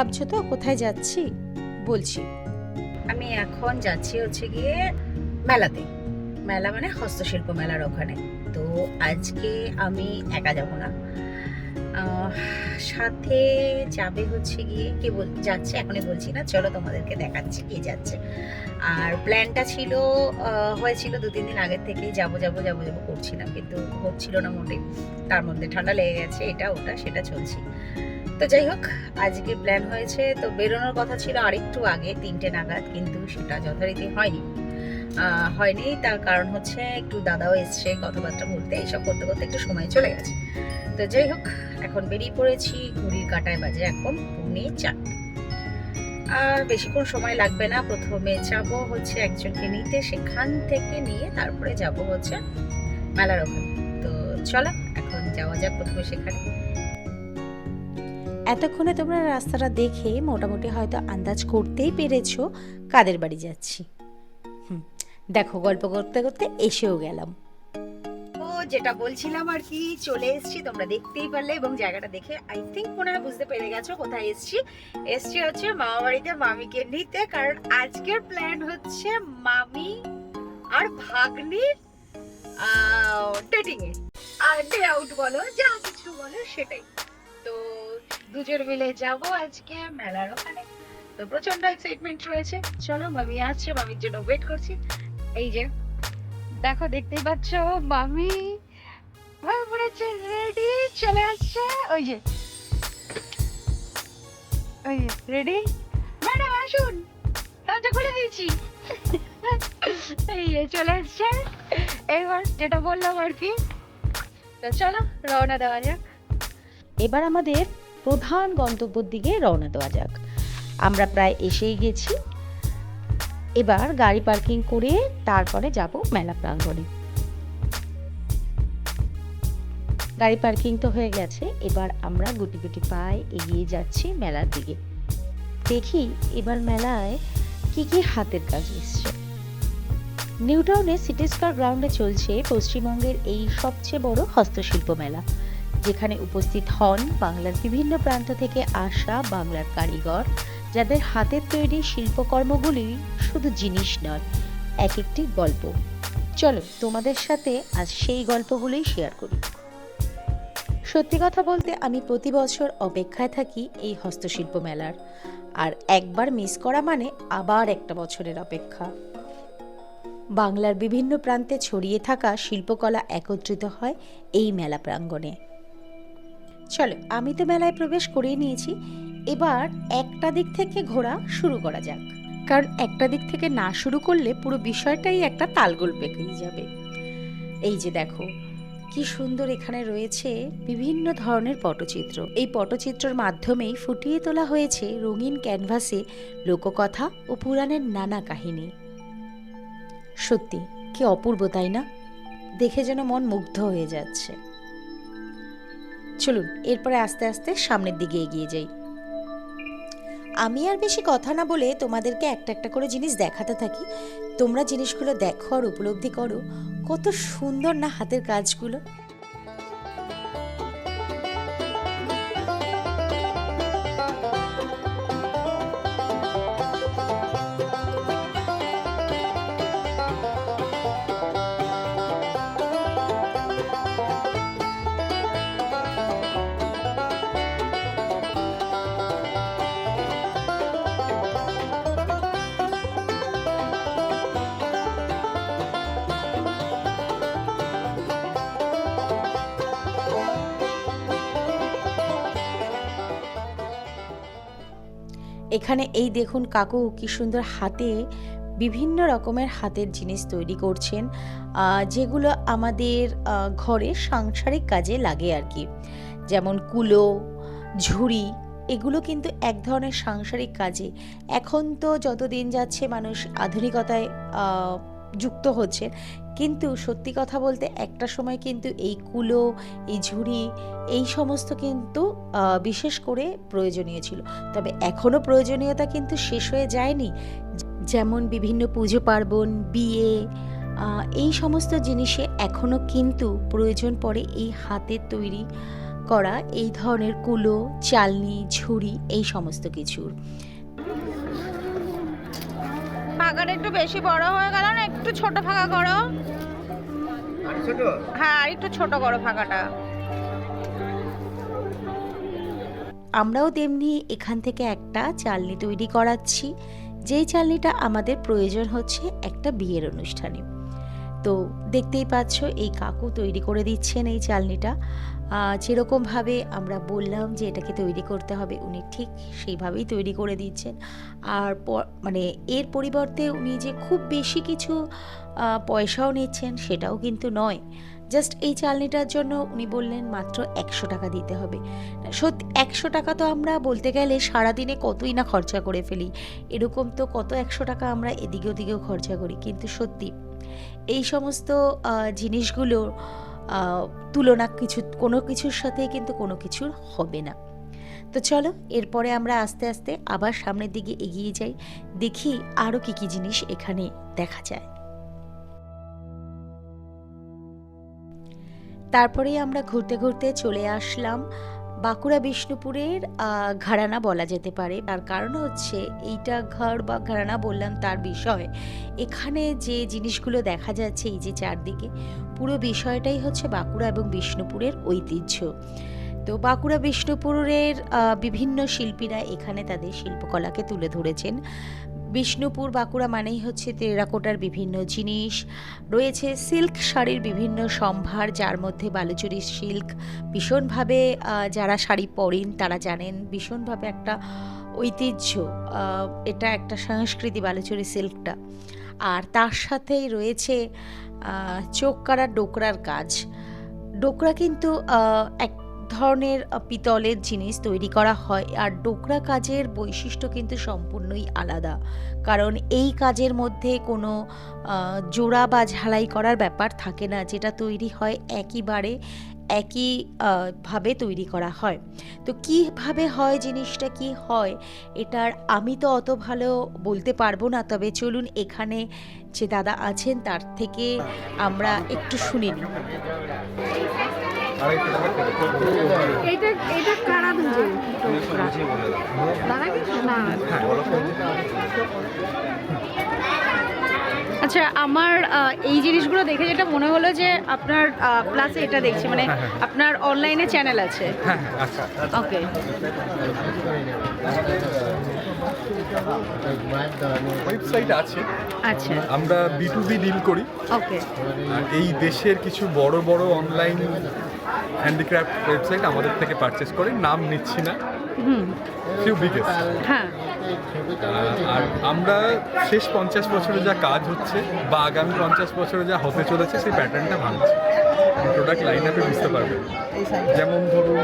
ভাবছ তো? কোথায় যাচ্ছি? বলছি। আমি এখন যাচ্ছি হচ্ছে গিয়ে মেলাতে। মেলা মানে হস্তশিল্প মেলার ওখানে। তো আজকে আমি একা যাব না। সাথে যাবে হচ্ছে গিয়ে কে বল, যাচ্ছে, এখনই বলছি না। চলো তোমাদেরকে দেখাচ্ছি কে যাচ্ছে। আর প্ল্যানটা ছিল হয়েছিল দু তিন দিন আগের থেকেই যাব যাব যাব যাব করছিলাম। কিন্তু হচ্ছিল না মোটে তার মধ্যে ঠান্ডা লেগে গেছে, এটা, ওটা, সেটা চলছে। তো যাই হোক, আজকে প্ল্যান হয়েছে। তো বেরোনোর কথা ছিল আরেকটু আগে, তিনটে নাগাদ, কিন্তু সেটা যথারীতি হয়নি। হয়নি, তার কারণ হচ্ছে একটু দাদাও এসছে কথাবার্তা বলতে, এইসব করতে করতে একটু সময় চলে গেছে। তো যাই হোক, এখন বেরিয়ে পড়েছি ঘড়ির কাটায় বাজে এখন পৌনে চারটে। আর বেশিক্ষণ সময় লাগবে না, প্রথমে যাব হচ্ছে একজনকে নিতে, সেখান থেকে নিয়ে তারপরে যাব হচ্ছে মেলার ওখানে। তো চলো, এখন যাওয়া যাক প্রথমে সেখানে। এতক্ষণে তোমরা রাস্তাটা দেখে মোটামুটি হয়তো আন্দাজ করতেই পেরেছ কাদের বাড়ি যাচ্ছি। দেখো গল্প করতে করতে এসেও গেলাম। যেটা বলছিলাম আর কি, চলে এসেছি, তোমরা দেখতেই পারলে এবং জায়গাটা দেখে আই থিঙ্ক মনে হয় বুঝতে পেরে গেছো কোথায় এসেছি। এসছি হচ্ছে মামা বাড়িতে, মামিকে নিতে, কারণ আজকের প্ল্যান হচ্ছে মামি আর ভাগ্নির ডেটিং এ। আর ডে আউট বলো, যা কিছু বলো সেটাই। তো দুজন মিলে যাব আজকে মেলার ওখানে। তো প্রচণ্ড এক্সাইটমেন্ট রয়েছে। চলো, মামি আসছে, মামির জন্য ওয়েট করছি। এই যে, দেখো, দেখতেই পাচ্ছ, মামি পড়েছে রেডি চলে আসছে। ওই যে ওই যে রেডি ম্যাডাম, আসুন। দরজা খুলে দিয়েছি। এই যে, চলে আসছে। এবার যেটা বললাম আর কি। তো চলো, রওনা দেওয়া যাক। এবার আমাদের প্রধান গন্তব্যের দিকে রওনা দেওয়া যাক। আমরা প্রায় এসেই গেছি। এবার গাড়ি পার্কিং করে তারপরে যাব মেলা প্রাঙ্গণে। গাড়ি পার্কিং তো হয়ে গেছে। এবার আমরা গুটি গুটি পায়ে এগিয়ে যাচ্ছি মেলার দিকে। দেখি এবার মেলায় কি কি হাতের কাজ এসছে। নিউটাউনে সিটি স্কোয়ার গ্রাউন্ডে চলছে পশ্চিমবঙ্গের এই সবচেয়ে বড় হস্তশিল্প মেলা। যেখানে উপস্থিত হন বাংলার বিভিন্ন প্রান্ত থেকে আসা বাংলার কারিগর, যাদের হাতের তৈরি শিল্পকর্মগুলি শুধু জিনিস নয়, এক একটি গল্প। চলো তোমাদের সাথে আজ সেই গল্পগুলোই শেয়ার করি। সত্যি কথা বলতে আমি প্রতি বছর অপেক্ষায় থাকি এই হস্তশিল্প মেলার, আর একবার মিস করা মানে আবার একটা বছরের অপেক্ষা। বাংলার বিভিন্ন প্রান্তে ছড়িয়ে থাকা শিল্পকলা একত্রিত হয় এই মেলা প্রাঙ্গণে। চলো, আমি তো মেলায় প্রবেশ করেই নিয়েছি। এবার একটা দিক থেকে ঘোরা শুরু করা যাক। কারণ একটা দিক থেকে না শুরু করলে পুরো বিষয়টাই একটা তালগোল পেকেই যাবে। এই যে দেখো, কি সুন্দর এখানে রয়েছে বিভিন্ন ধরনের পটচিত্র। এই পটচিত্রর মাধ্যমেই ফুটিয়ে তোলা হয়েছে রঙিন ক্যানভাসে লোককথা ও পুরাণের নানা কাহিনী। সত্যি, কি অপূর্ব, তাই না? দেখে যেন মন মুগ্ধ হয়ে যাচ্ছে। চলুন, এরপরে আস্তে আস্তে সামনের দিকে এগিয়ে যাই। আমি আর বেশি কথা না বলে তোমাদেরকে একটা একটা করে জিনিস দেখাতে থাকি। তোমরা জিনিসগুলো দেখো আর উপলব্ধি করো। কত সুন্দর না হাতের কাজগুলো। এখানে এই দেখুন কাকু কি সুন্দর হাতে বিভিন্ন রকমের হাতের জিনিস তৈরি করছেন যেগুলো আমাদের ঘরে সাংসারিক কাজে লাগে আর কি। যেমন কুলো, ঝুড়ি, এগুলো কিন্তু এক ধরনের সাংসারিক কাজে। এখন তো যত দিন যাচ্ছে মানুষ আধুনিকতায় যুক্ত হচ্ছে কিন্তু সত্যি কথা বলতে একটা সময় কিন্তু এই কুলো, এই ঝুড়ি, এই সমস্ত কিন্তু বিশেষ করে প্রয়োজনীয় ছিল। তবে এখনও প্রয়োজনীয়তা কিন্তু শেষ হয়ে যায়নি। যেমন বিভিন্ন পুজো পার্বণ, বিয়ে এই সমস্ত জিনিসে এখনও কিন্তু প্রয়োজন পড়ে এই হাতের তৈরি করা এই ধরনের কুলো, চালনি, ঝুড়ি, এই সমস্ত কিছুর। ফাঁকাটা একটু বেশি বড় হয়ে গেল না একটু ছোট ফাঁকা করো। হ্যাঁ আর একটু ছোট করো ফাঁকাটা। আমরাও তেমনি এখান থেকে একটা চালনি তৈরি করাচ্ছি। যেই চালনিটা আমাদের প্রয়োজন হচ্ছে একটা বিয়ের অনুষ্ঠানে। তো দেখতেই পাচ্ছ, এই কাকু তৈরি করে দিচ্ছেন এই চালনিটা। যেরকমভাবে আমরা বললাম যে এটাকে তৈরি করতে হবে, উনি ঠিক সেইভাবেই তৈরি করে দিচ্ছেন। আর মানে এর পরিবর্তে উনি যে খুব বেশি কিছু পয়সাও নিচ্ছেন সেটাও কিন্তু নয়। জাস্ট এই চালনিটার জন্য উনি বললেন মাত্র একশো টাকা দিতে হবে। সত্যি একশো টাকা তো আমরা বলতে গেলে সারাদিনে কতই না খরচা করে ফেলি। এরকম তো কত একশো টাকা আমরা এদিকে ওদিকেও খরচা করি। কিন্তু সত্যি এই সমস্ত জিনিসগুলো তুলনা কিছু, কোনো কিছুর সাথে কিন্তু কোনো কিছুর হবে না। তো চলো, এরপরে আমরা আস্তে আস্তে আবার সামনের দিকে এগিয়ে যাই, দেখি আরও কী কী জিনিস এখানে দেখা যায়। তারপরেই আমরা ঘুরতে ঘুরতে চলে আসলাম বাঁকুড়া বিষ্ণুপুরের ঘরানা বলা যেতে পারে। তার কারণ হচ্ছে এইটা ঘর বা ঘরানা বললাম তার বিষয়। এখানে যে জিনিসগুলো দেখা যাচ্ছে এই যে চারদিকে, পুরো বিষয়টাই হচ্ছে বাঁকুড়া এবং বিষ্ণুপুরের ঐতিহ্য। তো বাঁকুড়া বিষ্ণুপুরের বিভিন্ন শিল্পীরা এখানে তাদের শিল্পকলাকে তুলে ধরেছেন। বিষ্ণুপুর বাঁকুড়া মানেই হচ্ছে টেরাকোটার বিভিন্ন জিনিস। রয়েছে সিল্ক শাড়ির বিভিন্ন সম্ভার, যার মধ্যে বালুচুরির সিল্ক ভীষণভাবে যারা শাড়ি পরেন তারা জানেন ভীষণভাবে একটা ঐতিহ্য এটা একটা সংস্কৃতি বালুচুরি সিল্কটা। আর তার সাথেই রয়েছে চোখ কাড়া ডোকরার কাজ। ডোকরা কিন্তু এক ধরনের পিতলের জিনিস তৈরি করা হয় আর ডোকরা কাজের বৈশিষ্ট্য কিন্তু সম্পূর্ণই আলাদা। কারণ এই কাজের মধ্যে কোনো জোড়া বা ঝালাই করার ব্যাপার থাকে না। যেটা তৈরি হয় একইবারে, একই ভাবে তৈরি করা হয়। তো কীভাবে হয় জিনিসটা, কি হয়, এটার আমি তো অত ভালো বলতে পারব না। তবে চলুন এখানে যে দাদা আছেন, তার থেকে আমরা একটু শুনে নিই। এইটা এইটা কারা দুজন না। আচ্ছা আমার এই জিনিসগুলো দেখে যেটা মনে হলো যে আপনার প্লাস এটা দেখছি মানে আপনার অনলাইনে চ্যানেল আছে। হ্যাঁ আচ্ছা। ওকে ওয়েবসাইট আছে। আচ্ছা। আমরা বি টু বি ডিল করি। ওকে এই দেশের কিছু বড় বড় অনলাইন হ্যান্ডিক্রাফট ওয়েবসাইট আমাদের থেকে পারচেস করে নাম নিচ্ছি না। হুম। ফিউ বিগেস্ট হ্যাঁ। আর আমরা শেষ পঞ্চাশ বছরে যা কাজ হচ্ছে বা আগামী পঞ্চাশ বছরে যা হতে চলেছে সেই প্যাটার্নটা ভাঙছে। প্রোডাক্ট লাইন আপে বুঝতে পারবে যেমন ধরুন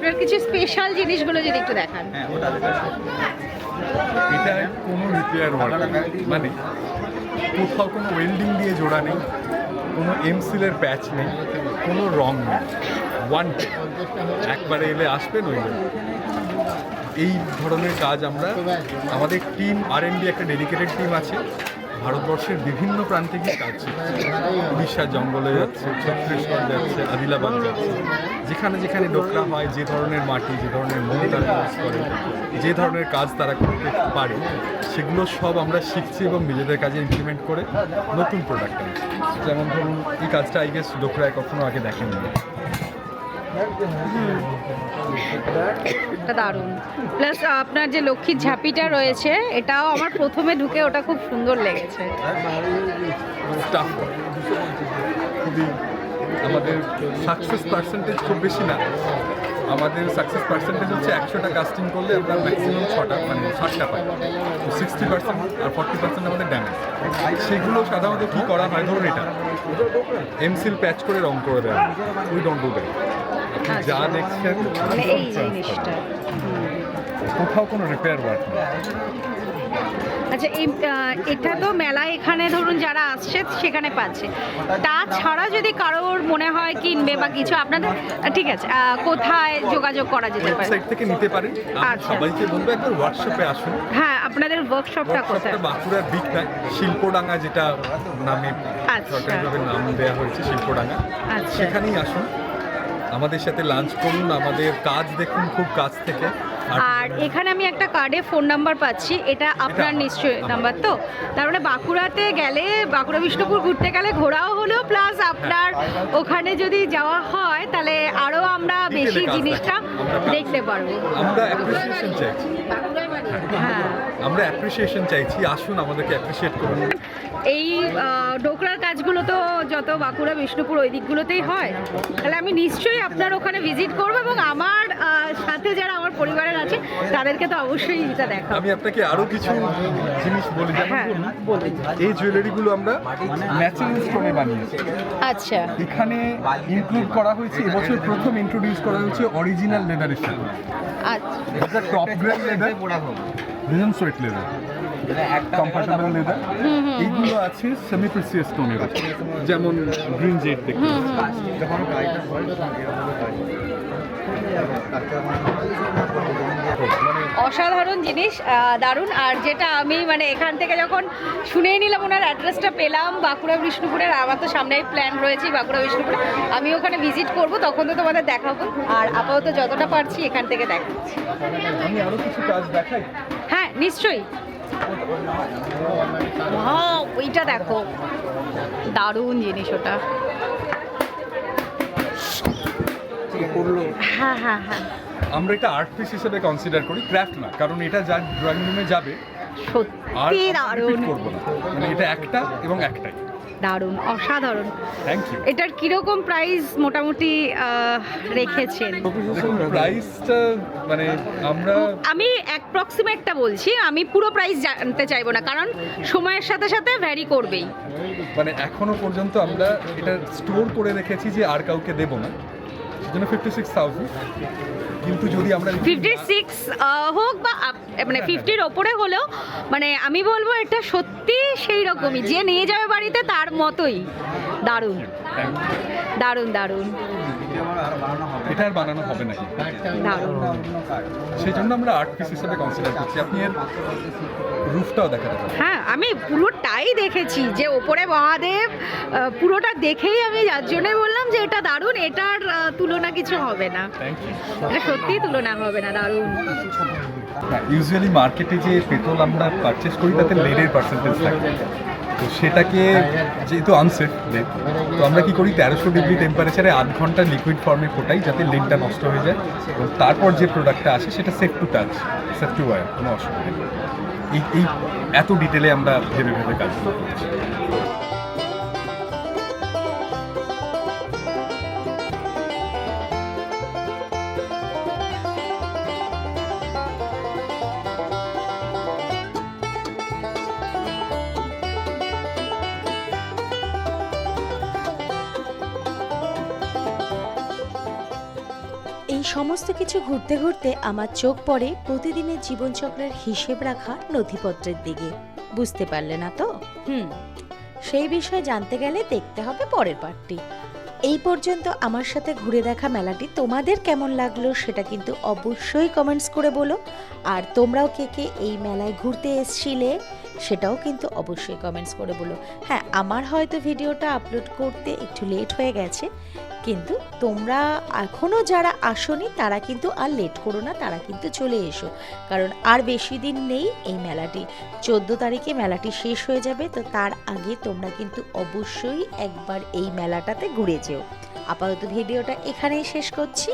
আপনার কিছু স্পেশাল জিনিসগুলো যদি একটু দেখান। এটা কোনো রিপেয়ার মানে কোথাও কোনো ওয়েল্ডিং দিয়ে জোড়া নেই, কোনো এমসিলের প্যাচ নেই, কোনো রং নেই। ওয়ান একবারে এলে আসবেন ওই এই ধরনের কাজ আমরা, আমাদের টিম আর একটা ডেডিকেটেড টিম আছে। ভারতবর্ষের বিভিন্ন প্রান্তে গিয়ে কাজ উড়িষ্যা জঙ্গলে যাচ্ছে, ছত্তিশগড় যাচ্ছে, আদিলাবাদ যাচ্ছে। যেখানে যেখানে ডোকরা হয় যে ধরনের মাটি যে ধরনের মন তারা ইউজ করে যে ধরনের কাজ তারা করতে পারে সেগুলো সব আমরা শিখছি এবং নিজেদের কাজে ইমপ্লিমেন্ট করে নতুন প্রোডাক্ট আনছি। যেমন ধরুন এই কাজটা আই গেস ডোকরায় কখনো আগে দেখেননি। দারুণ। প্লাস আপনার যে লক্ষ্মীর ঝাঁপিটা রয়েছে এটাও আমার প্রথমে ঢুকে ওটা খুব সুন্দর লেগেছে। খুবই আমাদের সাকসেস পার্সেন্টেজ খুব বেশি না। আমাদের সাকসেস পার্সেন্টেজ হচ্ছে একশোটা কাস্টিং করলে আমরা ম্যাক্সিমাম ছটা মানে ষাটটা পাই তো সিক্সটি পার্সেন্ট আর ফর্টি পার্সেন্ট আমাদের ড্যামেজ সেগুলো সাধারণত কী করা হয়? ধরুন এটা। এমসিল প্যাচ করে রং করে দেয় উই ডোন্ট ডু দ্যাট যা দেখছেন মানে কোথাও কোনো রিপেয়ার ওয়ার্ক নেই। আচ্ছা এই এটা তো মেলায় এখানে ধরুন যারা আসছে সেখানে পাচ্ছে। তাছাড়া যদি কারোর মনে হয় কিনবে বা কিছু আপনাদের ঠিক আছে কোথায় যোগাযোগ করা যেতে পারে? ওয়েবসাইট থেকে নিতে পারেন আচ্ছা। সবাইকে বলব একবার হোয়াটসঅ্যাপে আসুন। হ্যাঁ আপনাদের ওয়ার্কশপটা কোথায়? বাঁকুড়ার দিকটায় শিল্পডাঙ্গা যেটা নামে আচ্ছা। সরকারিভাবে নাম দেওয়া হয়েছে শিল্পডাঙ্গা। আচ্ছা। সেখানেই আসুন। আমাদের সাথে লাঞ্চ করুন আমাদের কাজ দেখুন খুব কাছ থেকে। আর এখানে আমি একটা কার্ডে ফোন নাম্বার পাচ্ছি এটা আপনার আমার, নিশ্চয়ই নাম্বার তো? তার মানে বাঁকুড়াতে গেলে বাঁকুড়া বিষ্ণুপুর ঘুরতে গেলে ঘোরাও হলো প্লাস আপনার ওখানে যদি যাওয়া হয় তাহলে আরও আমরা বেশি জিনিসটা দেখতে পারব। আমরা অ্যাপ্রিসিয়েশন চাইছি। হ্যাঁ। আমরা অ্যাপ্রিসিয়েশন চাইছি। আসুন আমাদেরকে অ্যাপ্রিসিয়েট করুন। এই ডোকরার কাজগুলো তো যত বাঁকুড়া বিষ্ণুপুর ওই দিকগুলোতেই হয়। তাহলে আমি নিশ্চয়ই আপনার ওখানে ভিজিট করব এবং আমার সাথে যারা আমার পরিবারের তাদেরকে তো অবশ্যই এটা দেখা আমি আপনাকে আরও কিছু জিনিস বলি যেমন হ্যাঁ, এই জুয়েলারিগুলো আমরা ন্যাচারাল স্টোনে বানিয়েছি। আচ্ছা। এখানে ইনক্লুড করা হয়েছে এবছর প্রথম ইন্ট্রোডিউস করা হয়েছে অরিজিনাল লেদারের সাথে। আচ্ছা। এটা top grade leather reason suede leather comfortable leather এইগুলো আছে সেমি প্রিসিয়াস স্টোনের আছে যেমন গ্রিন জেড দেখতে অসাধারণ জিনিস দারুণ। আর যেটা আমি মানে এখান থেকে যখন শুনেই নিলাম ওনার অ্যাড্রেসটা পেলাম বাঁকুড়া বিষ্ণুপুরের আমার তো সামনেই প্ল্যান রয়েছে বাঁকুড়া বিষ্ণুপুরে। আমি ওখানে ভিজিট করব তখন তো তোমাদের দেখাবো। আর আপাতত যতটা পারছি এখান থেকে দেখাচ্ছি। আমি আরও কিছু কাজ দেখাই? হ্যাঁ নিশ্চয়ই। ওইটা দেখো। দারুণ জিনিস ওটা। হ্যাঁ হ্যাঁ হ্যাঁ। আমরা এটা আর্ট পিস হিসেবে কনসিডার করি ক্রাফট না কারণ এটা যা ড্রয়িং রুমে যাবে সত্যি দারুণ। করব না। মানে এটা একটা এবং একটাই। দারুণ অসাধারণ। এটার কীরকম প্রাইস মোটামুটি রেখেছেন? প্রাইসটা মানে আমরা আমি অ্যাপ্রক্সিমেটটা বলছি আমি পুরো প্রাইস জানতে চাইব না কারণ সময়ের সাথে সাথে ভ্যারি করবেই। মানে এখনও পর্যন্ত আমরা এটা স্টোর করে রেখেছি যে আর কাউকে দেবো না। সেজন্য ফিফটি সিক্স থাউজেন্ড কিন্তু যদি আমরা ফিফটি সিক্স হোক বা মানে ফিফটির ওপরে হলেও মানে আমি বলব এটা সত্যি সেই রকমই। যে নিয়ে যাবে বাড়িতে তার মতোই। দারুণ. দারুণ দারুণ। এটা আর বানানো হবে না দারুণ। সেই জন্য আমরা আর্ট পিস হিসেবে কনসিডার করছি। আপনি এর রুফটাও দেখাতে হ্যাঁ আমি পুরোটাই দেখেছি। যে ওপরে মহাদেব পুরোটা দেখেই আমি যার জন্যই বললাম যে এটা দারুণ এটার তুলনা কিছু হবে না। এটা সত্যিই তুলনা হবে না দারুণ। ইউজুয়ালি মার্কেটে যে পেট্রোল আমরা পারচেস করি তাতে লেডের পার্সেন্টেজ থাকে। তো সেটাকে যেহেতু আনসেফ লেপ তো আমরা কি করি, তেরোশো ডিগ্রি টেম্পারেচারে আধ ঘণ্টা লিকুইড ফর্মে ফোটাই যাতে লেডটা নষ্ট হয়ে যায়। এবং তারপর যে প্রোডাক্টটা আসে সেটা safe to touch safe to wear কোনো অসুবিধা নেই। এই এই, এত ডিটেলে আমরা ভেবে ভেবে কাজ করছি। এই সমস্ত কিছু ঘুরতে ঘুরতে আমার চোখ পড়ে প্রতিদিনের জীবনচক্রের হিসেব রাখা নথিপত্রের দিকে। বুঝতে পারলে না তো? হুম। সেই বিষয়ে জানতে গেলে দেখতে হবে পরের পার্টটি এই পর্যন্ত আমার সাথে ঘুরে দেখা মেলাটি তোমাদের কেমন লাগল সেটা কিন্তু অবশ্যই কমেন্টস করে বলো। আর তোমরাও কে কে এই মেলায় ঘুরতে এসছিলে সেটাও কিন্তু অবশ্যই কমেন্টস করে বলো। হ্যাঁ আমার হয়তো ভিডিওটা আপলোড করতে একটু লেট হয়ে গেছে, কিন্তু তোমরা এখনও যারা আসনি, তারা কিন্তু আর লেট করো না, তারা কিন্তু চলে এসো। কারণ আর বেশি দিন নেই এই মেলাটি। চোদ্দ তারিখে মেলাটি শেষ হয়ে যাবে, তো তার আগে তোমরা কিন্তু অবশ্যই একবার এই মেলাটাতে ঘুরে যেও। আপাতত ভিডিওটা এখানেই শেষ করছি।